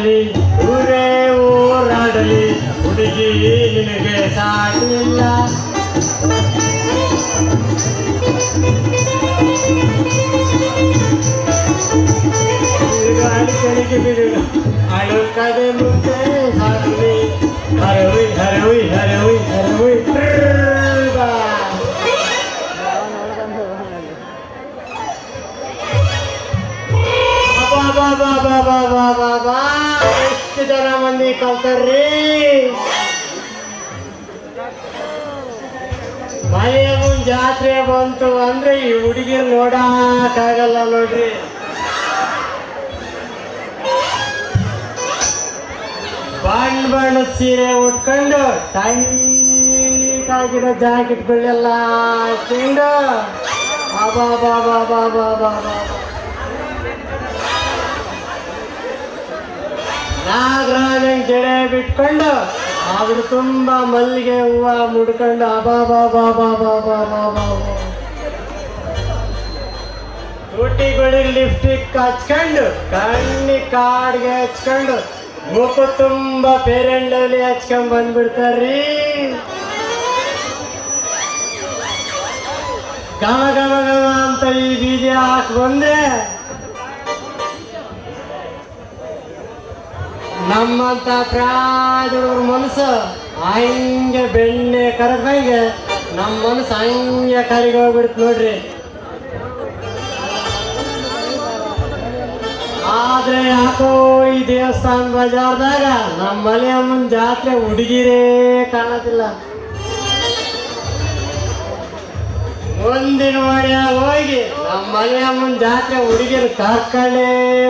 ಆಡಲಿ ಊರೇ ಊರಾಡಲಿ ಹುಡುಗಿ ನಿನಗೆ ಸಾಕಿಲ್ಲ ಬಿಡುಗ ಅಳುತ್ತದೆ ಮುಂದೆ ಸಾಕಲಿ Haravi Haravi Haravi Haravi ba ba ba ba ba ba ಮಂದಿ ಕಲ್ತಾರ್ರಿ ಮಳೆಯ ಮುಂದ್ ಜಾತ್ರೆ ಬಂತು ಅಂದ್ರೆ ಈ ಹುಡುಗಿ ನೋಡಕ್ಕಾಗಲ್ಲ ನೋಡ್ರಿ ಬಣ್ಣ ಬಣ್ಣದ ಸೀರೆ ಉಟ್ಕೊಂಡು ಟೈಟ್ ಆಗಿರೋ ಜಾಕೆಟ್ಗಳೆಲ್ಲ ಬಾಬಾ ಅಬಾಬಾಬಾಬಾಬಾಬಾಬಾ ನಾಗರಾಜನ್ ಜಡೆ ಬಿಟ್ಕೊಂಡು ಆದ್ರೂ ತುಂಬ ಮಲ್ಲಿಗೆ ಹೂವ ಮುಡ್ಕೊಂಡು ಅಬಾ ಬಾ ಬಾ ಬಾ ಬಾ ಬಾ ಬಾ ಬಾ. ತುಟಿಗಳಿಗೆ ಲಿಪ್ಸ್ಟಿಕ್ ಹಚ್ಕೊಂಡು, ಕಣ್ಣಿ ಕಾಡ್ಗೆ ಹಚ್ಕೊಂಡು ಮುಖ ತುಂಬ ಪೇರೆಂಡಲ್ಲಿ ಹಚ್ಕೊಂಡ್ ಬಂದ್ಬಿಡ್ತಾರ್ರಿ. ಗಮ ಗಮ ಗಮ ಅಂತ ಈ ಬೀದಿ ಹಾಕಿ ಬಂದ್ರೆ ನಮ್ಮಂತ ಪ್ರಾಯದವ್ರ ಮನಸ್ಸು ಹಂಗೆ ಬೆಣ್ಣೆ ಕರಗಂಗೆ ನಮ್ಮ ಮನಸ್ಸು ಹಂಗೆ ಕರಿಗೋಗ್ಬಿಡ್ತು ಹೋಗ್ಬಿಡ್ತು ನೋಡ್ರಿ. ಆದ್ರೆ ಯಾಕೋ ಈ ದೇವಸ್ಥಾನ ಬಜಾರ್ದಾಗ ನಮ್ಮ ಮನೆ ಅಮ್ಮನ ಜಾತ್ರೆ ಹುಡುಗಿರೇ ಕಾಣೋದಿಲ್ಲ ಒಂದಿನ ಒಡೆಯಾಗ ಹೋಗಿ ನಮ್ಮ ಮನೆ ಅಮ್ಮನ ಜಾತ್ರೆ ಹುಡುಗಿರು ಕರ್ಕೊಂಡೇ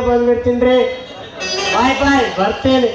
ಬಂದ್ಬಿಡ್ತೀನಿ ಬಾಯ್ ಬಾಯ್ ಬರ್ತೀನಿ